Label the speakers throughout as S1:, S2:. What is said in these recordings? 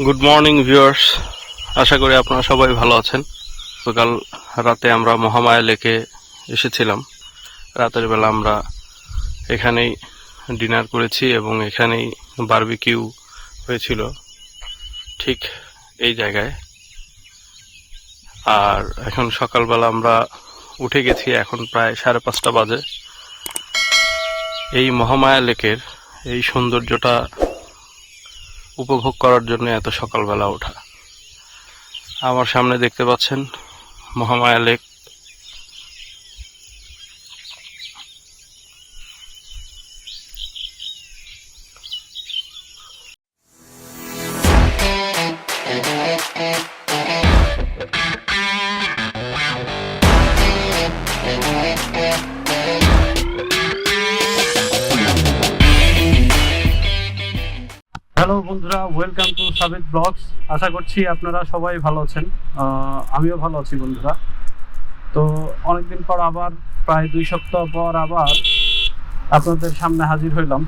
S1: Good morning viewers আশা করি আপনারা সবাই ভালো আছেন। সকাল রাতে আমরা মহামায়া লেকে এসেছিলাম। রাতের বেলা আমরা এখানেই ডিনার করেছি এবং এখানেই বারবিকিউ হয়েছিল। ঠিক এই জায়গায়। আর এখন সকালবেলা আমরা উঠে গেছি এখন প্রায় সাড়ে পাঁচটা বাজে। এই মহামায়া লেকের এই সৌন্দর্যটা উপভোগ করার জন্য এত সকালবেলা ওঠা। আমার সামনে দেখতে পাচ্ছেন মহামায়া লেক।
S2: হ্যালো বন্ধুরা ওয়েলকাম টু সাবিত ব্লগস আশা করছি আপনারা সবাই ভালো আছেন। আমিও ভালো আছি বন্ধুরা। তো অনেকদিন পর আবার, প্রায় দুই সপ্তাহ পর আবার আপনাদের সামনে হাজির হইলাম।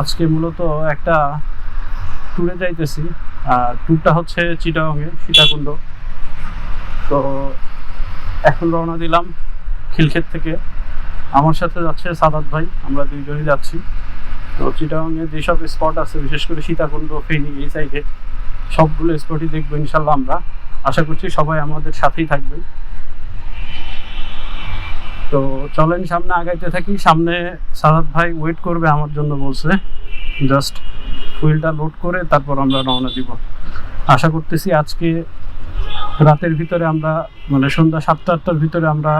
S2: আজকে মূলত একটা ট্যুরে যাইতেছি। ট্যুরটা হচ্ছে চিটাগংয়ে, সীতাকুণ্ড। তো এখন রওনা দিলাম খিলক্ষেত থেকে। আমার সাথে যাচ্ছে সাদাত ভাই, আমরা দুইজনই যাচ্ছি। তো চিটাগাংয়ে যেসব স্পট আছে, বিশেষ করে সীতাকুণ্ড ফেনী এই সাইডে সবগুলো স্পটই দেখব ইনশাল্লাহ আমরা। আশা করছি সবাই আমাদের সাথেই থাকবেন। তো চলেন, সামনে আগাইতে থাকি। সামনে সাদাত ভাই ওয়েট করবে আমার জন্য বলছে। জাস্ট ফুয়েলটা লোড করে তারপর আমরা রওনা দিব। আশা করতেছি আজকে রাতের ভিতরে আমরা মানে সন্ধ্যা সাতটা আটটার ভিতরে আমরা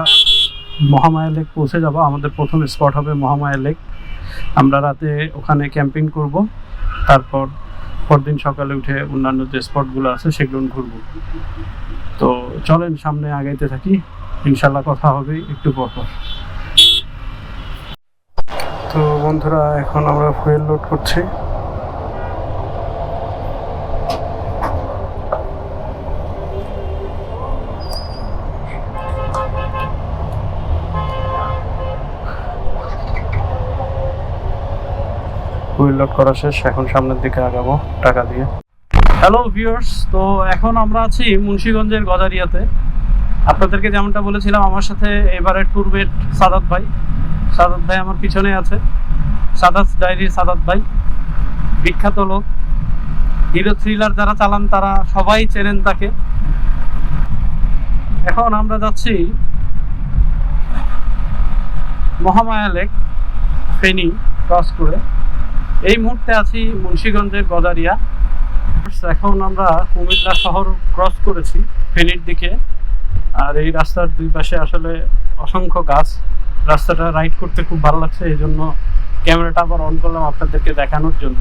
S2: মহামায়া লেক পৌঁছে যাব। আমাদের প্রথম স্পট হবে মহামায়া লেক আমরা রাতে ওখানে ক্যাম্পিং করব, তারপর পরদিন সকালে উঠে অন্যান্য যে স্পটগুলো আছে সেগুলো ঘুরব। তো চলেন সামনে আগাইতে থাকি, ইনশাল্লাহ কথা হবে একটু পর পর। তো বন্ধুরা, এখন আমরা ফুয়েল লোড করছি। লোড করা শেষ, এখন সামনের দিকে আগাবো টাকা দিয়ে। হ্যালো ভিউয়ার্স তো এখন আমরা আছি মুন্সিগঞ্জের গজারিয়াতে। আপনাদেরকে যেমনটা বলেছিলাম, আমার সাথে এবারে ট্যুরমেট সাদাত ভাই। সাদাত ভাই আমার পিছনে আছে। সাদাত ডায়েরির সাদাত ভাই। বিখ্যাত লোক। হিরো থ্রিলার যারা চালান, তারা সবাই চেনেন তাকে। এখন আমরা যাচ্ছি মহামায়া লেক, ফেনী, ক্রস করে। এই মুহূর্তে আছি মুন্সীগঞ্জের গদারিয়া এখন আমরা কুমিল্লা শহর ক্রস করেছি ফেনীর দিকে। আর এই রাস্তার দুই পাশে আসলে অসংখ্য গাছ। রাস্তাটা রাইড করতে খুব ভালো লাগছে, এই জন্য ক্যামেরাটা আবার অন করলাম আপনাদেরকে দেখানোর জন্য।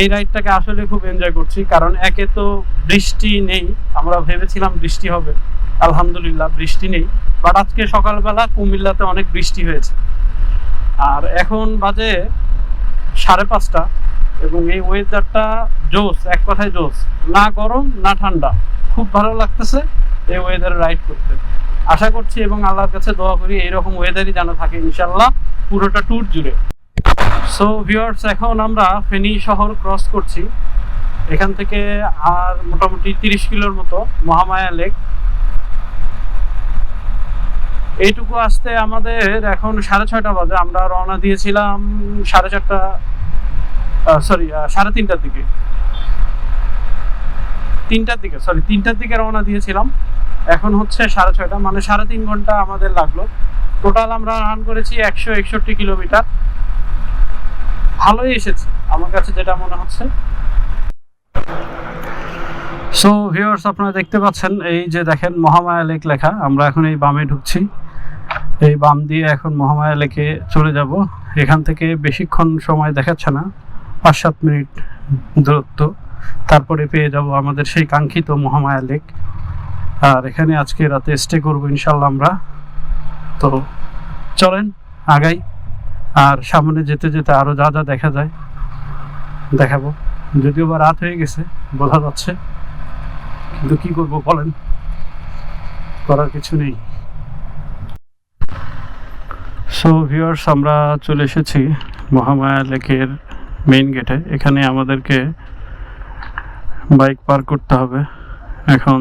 S2: এই রাইডটাকে আসলে খুব এনজয় করছি, কারণ একে তো বৃষ্টি নেই, আমরা ভেবেছিলাম বৃষ্টি হবে। আলহামদুলিল্লাহ, বৃষ্টি নেই। বাট আজকে সকালবেলা কুমিল্লাতে অনেক বৃষ্টি হয়েছে। আর এখন বাজে সাড়ে পাঁচটা এবং এই ওয়েদারটা জোস এক কথায় জোস না গরম, না ঠান্ডা। খুব ভালো লাগতেছে এই ওয়েদারে রাইড করতে। আশা করছি এবং আল্লাহর কাছে দোয়া করি এইরকম ওয়েদারই যেন থাকে ইনশাল্লাহ পুরোটা ট্যুর জুড়ে। সো ভিউয়ার্স এখন আমরা ফেনী শহর ক্রস করছি। এখান থেকে আর মোটামুটি তিরিশ কিলোর মতো মহামায়া লেক এইটুকু আসতে আমাদের এখন সাড়ে ছয়টা বাজে। আমরা রওনা দিয়েছিলাম সাড়ে চারটা সরি সাড়ে তিনটার দিকে। তিনটার দিকে সরি তিনটার দিকে রওনা দিয়েছিলাম। এখন হচ্ছে সাড়ে ছয়টা মানে সাড়ে তিন ঘণ্টা আমাদের লাগল। টোটাল আমরা রান করেছি একশো একষট্টি কিলোমিটার। ভালোই এসেছে, আমার কাছে যেটা মনে হচ্ছে। সো ভিউয়ার্স আপনারা দেখতে পাচ্ছেন, এই যে দেখেন মহামায়া লেক লেখা। আমরা এখন এই বামে ঢুকছি। এই বাম দিয়ে এখন মহামায়া লেকে চলে যাব। এখান থেকে বেশিক্ষণ সময় দেখাচ্ছে না পাঁচ সাত মিনিট দূরত্ব। তারপরে পেয়ে যাব আমাদের সেই কাঙ্ক্ষিত মহামায়া লেক। আর এখানে আজকে রাতে স্টে করব ইনশাল্লাহ আমরা। তো চলেন, আগাই। আর সামনে যেতে যেতে আরও যা যা দেখা যায় দেখাবো। যদিও বা রাত হয়ে গেছে বোঝা যাচ্ছে। কিন্তু কি করব বলেন? করার কিছু নেই। সো ভিউয়ার্স আমরা চলে এসেছি মহামায়া লেকের মেইন গেটে এখানে আমাদেরকে বাইক পার করতে হবে। এখন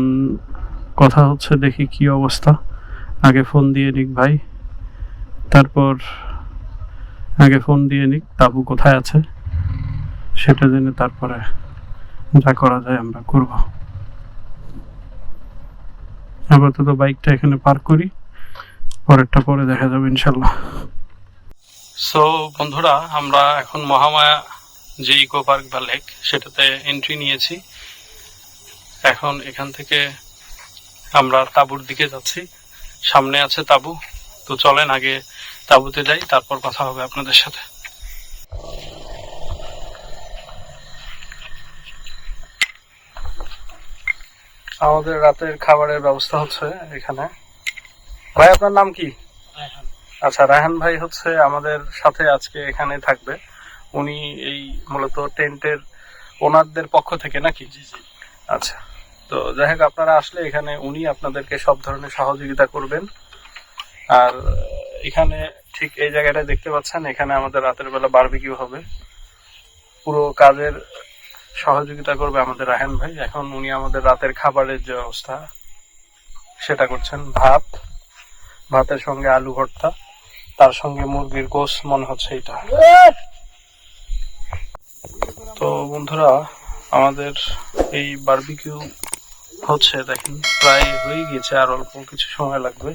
S2: কথা হচ্ছে, দেখি কি অবস্থা। আগে ফোন দিয়ে নিক ভাই। তারপর আগে ফোন দিয়ে নিক, তাবু কোথায় আছে? সেটা জেনে তারপরে যা করা যায় আমরা করব। আপাতত বাইকটা এখানে পার করি। পরেরটা পরে দেখা যাবে ইনশাল্লাহ সো বন্ধুরা, আমরা এখন মহামায়া যে ইকো পার্ক বা লেক সেটাতে এন্ট্রি নিয়েছি। এখন এখান থেকে আমরা তাঁবুর দিকে যাচ্ছি। সামনে আছে তাঁবু। তো চলেন, আগে তাঁবুতে যাই, তারপর কথা হবে আপনাদের সাথে। আমাদের রাতের খাবারের ব্যবস্থা হচ্ছে এখানে। ভাই আপনার নাম কি? আচ্ছা রায়হান ভাই হচ্ছে আমাদের সাথে আজকে এখানে থাকবে। উনি এই মূলত টেন্টের ওনারদের পক্ষ থেকে নাকি? আচ্ছা তো যাই হোক আপনারা আসলে এখানে উনি আপনাদেরকে সব ধরনের সহযোগিতা করবেন। আর এখানে ঠিক এই জায়গাটা দেখতে পাচ্ছেন এখানে আমাদের রাতের বেলা বারবিকিউ হবে। পুরো কাজের সহযোগিতা করবে আমাদের রায়হান ভাই। এখন উনি আমাদের রাতের খাবারের যে অবস্থা সেটা করছেন ভাত ভাতের সঙ্গে আলু ভর্তা, তার সঙ্গে মুরগির গোস মনে হচ্ছে এটা তো বন্ধুরা, আমাদের এই বারবিকিউ হচ্ছে, দেখেন, প্রায় হয়ে গেছে আর অল্প কিছু সময় লাগবে।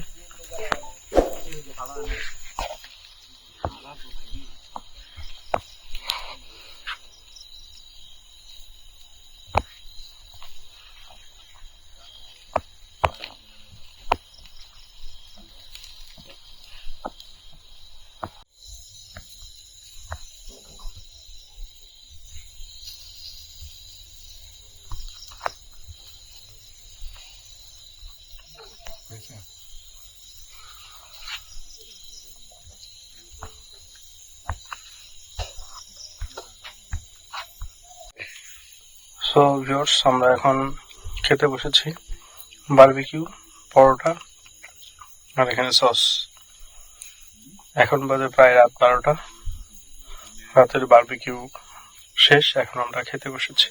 S2: সো ভিউয়ার্স আমরা এখন খেতে বসেছি। বারবিকিউ পরোটা, আর এখানে সস এখন বাজে প্রায় রাত বারোটা। রাতের বারবিকিউ শেষ, এখন আমরা খেতে বসেছি।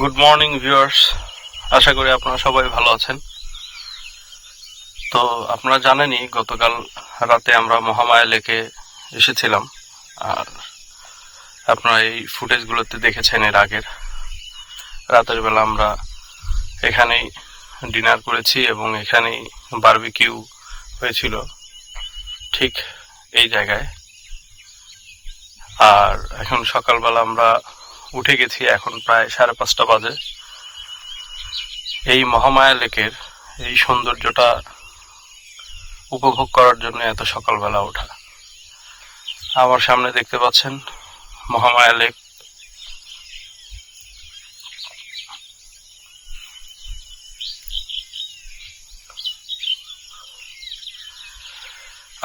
S2: গুড মর্নিং ভিউয়ার্স আশা করি আপনারা সবাই ভালো আছেন। তো আপনারা জানেনই, গতকাল রাতে আমরা মহামায়া লেকে এসেছিলাম। আর আপনারা এই ফুটেজগুলোতে দেখেছেন এর আগের। রাতের বেলা আমরা এখানেই ডিনার করেছি এবং এখানেই বারবিকিউ হয়েছিল ঠিক এই জায়গায়। আর এখন সকালবেলা আমরা উঠে গেছি এখন প্রায় সাড়ে পাঁচটা বাজে। এই মহামায়া লেকের এই সৌন্দর্যটা উপভোগ করার জন্য এত সকালবেলা ওঠা। আমার সামনে দেখতে পাচ্ছেন মহামায়া লেক।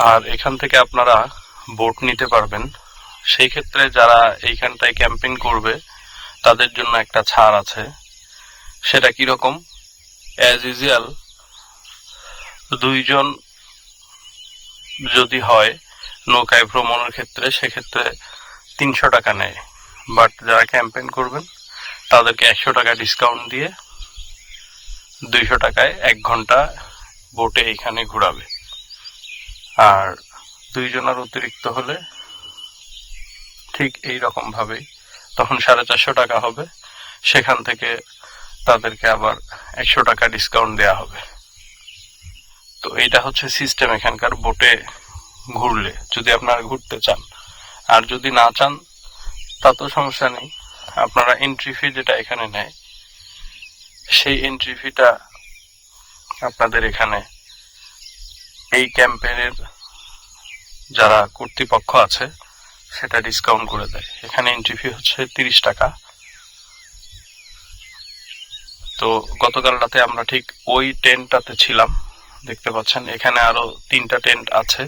S2: আর এখান থেকে আপনারা বোট নিতে পারবেন। সেই ক্ষেত্রে যারা এইখানটায় ক্যাম্পেইন করবে, তাদের জন্য একটা ছাড় আছে। সেটা কীরকম? অ্যাজ ইউজুয়াল দুইজন যদি হয় নৌকায় ভ্রমণের ক্ষেত্রে, সেক্ষেত্রে তিনশো টাকা নেয়। বাট যারা ক্যাম্পেইন করবেন, তাদেরকে একশো টাকা ডিসকাউন্ট দিয়ে দুইশো টাকায় এক ঘণ্টা বোটে এখানে ঘোরাবে। আর দুইজনের অতিরিক্ত হলে ঠিক এই রকম ভাবেই। তখন সাড়ে চারশো টাকা হবে। সেখান থেকে তাদেরকে আবার একশো টাকা ডিসকাউন্ট দেওয়া হবে। তো এইটা হচ্ছে সিস্টেম এখানকার বোটে ঘুরলে। যদি আপনারা ঘুরতে চান। আর যদি না চান, তা তো সমস্যা নেই। আপনারা এন্ট্রি ফি যেটা এখানে নেয়, সেই এন্ট্রি ফিটা আপনাদের এখানে এই ক্যাম্পেনের যারা কর্তৃপক্ষ আছে সেটা ডিসকাউন্ট করে দেয়। এখানে এন্ট্রি ফি হচ্ছে তিরিশ টাকা। তো গতকাল রাতে আমরা ঠিক ওই টেন্টটাতে ছিলাম, দেখতে পাচ্ছেন। এখানে আরও তিনটা টেন্ট আছে।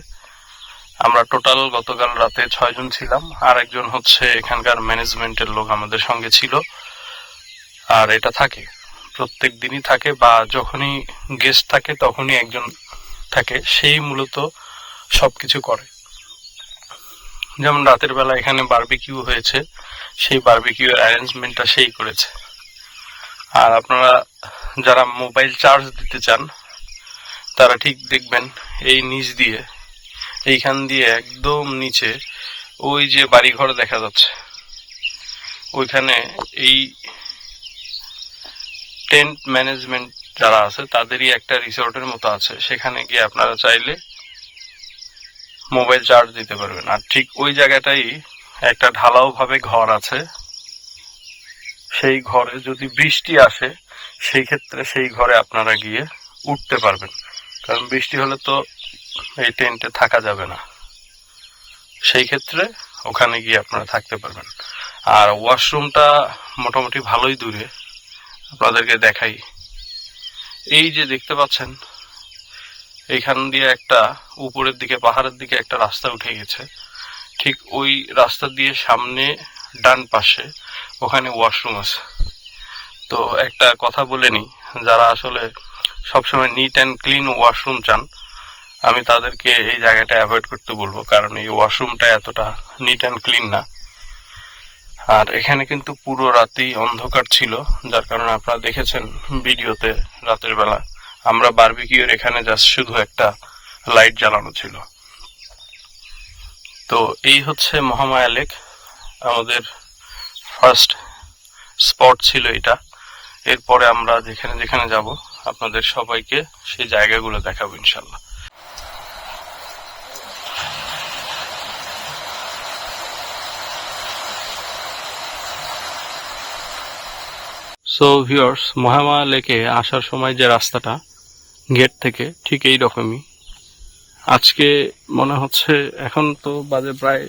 S2: আমরা টোটাল গতকাল রাতে ছয়জন ছিলাম। আর একজন হচ্ছে এখানকার ম্যানেজমেন্টের লোক আমাদের সঙ্গে ছিল। আর এটা থাকে, প্রত্যেক দিনই থাকে বা যখনই গেস্ট থাকে তখনই একজন থাকে। সেই মূলত সবকিছু করে।
S1: যেমন রাতের বেলা এখানে বারবিকিউ হয়েছে, সেই বারবিকিউ অ্যারেঞ্জমেন্টটা সেই করেছে। আর আপনারা যারা মোবাইল চার্জ দিতে চান, তারা ঠিক দেখবেন এই নিচ দিয়ে, এইখান দিয়ে একদম নিচে ওই যে বাড়িঘর দেখা যাচ্ছে। ওইখানে এই টেন্ট ম্যানেজমেন্ট যারা আছে, তাদেরই একটা রিসোর্টের মতো আছে। সেখানে গিয়ে আপনারা চাইলে মোবাইল চার্জ দিতে পারবেন। আর ঠিক ওই জায়গাটাই একটা ঢালাও ভাবে ঘর আছে। সেই ঘরে যদি বৃষ্টি আসে, সেই ক্ষেত্রে সেই ঘরে আপনারা গিয়ে উঠতে পারবেন। কারণ বৃষ্টি হলে তো এই টেন্টে থাকা যাবে না। সেই ক্ষেত্রে ওখানে গিয়ে আপনারা থাকতে পারবেন। আর ওয়াশরুমটা মোটামুটি ভালোই দূরে। আপনাদেরকে দেখাই। এই যে দেখতে পাচ্ছেন এইখান দিয়ে একটা উপরের দিকে, পাহাড়ের দিকে একটা রাস্তা উঠে গেছে। ঠিক ওই রাস্তা দিয়ে সামনে ডান পাশে ওখানে ওয়াশরুম আছে। তো একটা কথা বলে নি যারা আসলে সবসময় নিট অ্যান্ড ক্লিন ওয়াশরুম চান, আমি তাদেরকে এই জায়গাটা অ্যাভয়েড করতে বলব, কারণ এই ওয়াশরুমটা এতটা নিট অ্যান্ড ক্লিন না। আর এখানে কিন্তু পুরো রাতেই অন্ধকার ছিল, যার কারণে আপনারা দেখেছেন ভিডিওতে রাতের বেলা। আমরা বারবিকিউর এখানে জাস্ট শুধু একটা লাইট জ্বালানো ছিল। তো এই হচ্ছে মহামায়া লেক আমাদের ফার্স্ট স্পট ছিল এটা। এরপরে আমরা যেখানে যেখানে যাব, আপনাদের সবাইকে সেই জায়গাগুলো দেখাবো ইনশাল্লাহ সো ভিউয়ার্স মহামায়া লেকে আসার সময় যে রাস্তাটা গেট থেকে, ঠিক এই রকমই। আজকে মনে হচ্ছে এখন তো বাজে প্রায়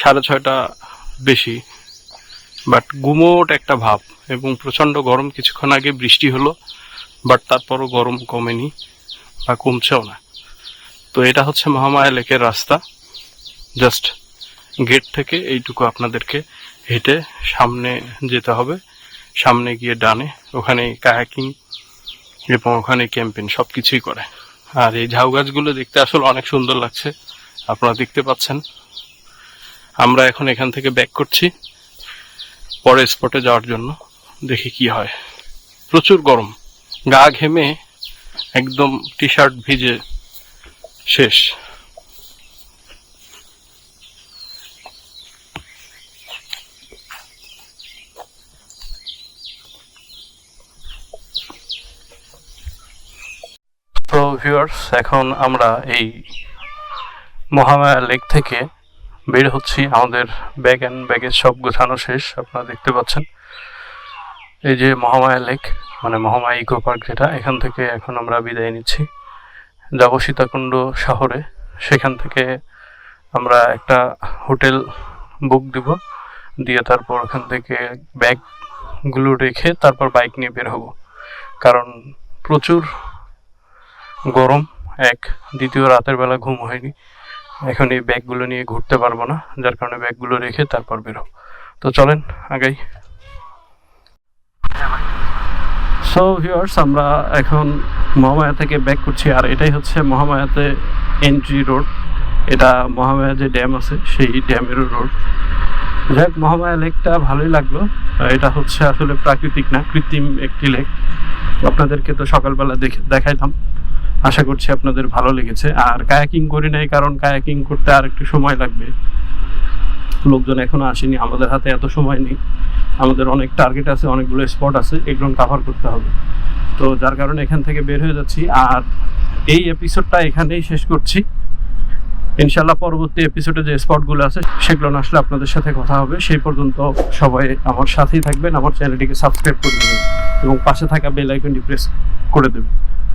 S1: সাড়ে ছয়টা বেশি বাট গুমোট একটা ভাব এবং প্রচণ্ড গরম কিছুক্ষণ আগে বৃষ্টি হলো বাট তারপরও গরম কমেনি বা কমছেও না। তো এটা হচ্ছে মহামায়া লেকের রাস্তা। জাস্ট গেট থেকে এইটুকু আপনাদেরকে হেঁটে সামনে যেতে হবে, সামনে গিয়ে ডানে ওখানে কায়াকিং এবং ওখানে ক্যাম্পেন সব কিছুই করে। আর এই ঝাউ গাছগুলো দেখতে আসলে অনেক সুন্দর লাগছে। আপনারা দেখতে পাচ্ছেন। আমরা এখন এখান থেকে ব্যাক করছি পরের স্পটে যাওয়ার জন্য। দেখি কি হয়। প্রচুর গরম। গা ঘেমে একদম টি শার্ট ভিজে শেষ তো ভিউয়ার্স এখন আমরা এই মহামায়া লেক থেকে বের হচ্ছি। আমাদের ব্যাগ অ্যান্ড ব্যাগেজ সব গোছানো শেষ, আপনারা দেখতে পাচ্ছেন। এই যে মহামায়া লেক মানে মহামায়া ইকো পার্ক যেটা, এখান থেকে এখন আমরা বিদায় নিচ্ছি। যাব সীতাকুণ্ড শহরে, সেখান থেকে আমরা একটা হোটেল বুক দিব। দিয়ে তারপর ওখান থেকে ব্যাগগুলো রেখে তারপর বাইক নিয়ে বের হব। কারণ প্রচুর গরম, এক। দ্বিতীয় রাতের বেলা ঘুম হয়নি। এখন এই ব্যাগগুলো নিয়ে ঘুরতে পারব না, যার কারণে ব্যাগগুলো রেখে তারপর বেরো তো চলেন, আগেই। সো ভিউয়ার্স আমরা এখন মহামায়া থেকে ব্যাক করছি, আর এটাই হচ্ছে মহামায়াতে এন্ট্রি রোড এটা মহামায়া যে ড্যাম আছে, সেই ড্যামেরও রোড যাই হোক, মহামায়া লেকটা ভালোই লাগল। এটা হচ্ছে আসলে প্রাকৃতিক না, কৃত্রিম একটি লেক আপনাদেরকে তো সকালবেলা দেখে দেখাইলাম। আশা করছি আপনাদের ভালো লেগেছে। আর কায়াকিং করি নাই, কারণ কায়াকিং করতে আর একটু সময় লাগবে। লোকজন এখনও আসেনি, আমাদের হাতে এত সময় নেই। আমাদের অনেক টার্গেট আছে, অনেকগুলো স্পট আছে, এগুলো কাভার করতে হবে। তো যার কারণে এখান থেকে বের হয়ে যাচ্ছি। আর এই এপিসোডটা এখানেই শেষ করছি। ইনশাল্লাহ পরবর্তী এপিসোডে যে স্পটগুলো আছে, সেগুলো না আসলে আপনাদের সাথে কথা হবে। সেই পর্যন্ত সবাই আমার সাথেই থাকবেন, আমার চ্যানেলটিকে সাবস্ক্রাইব করে দেবেন এবং পাশে থাকা বেল আইকনটি প্রেস করে দেবেন।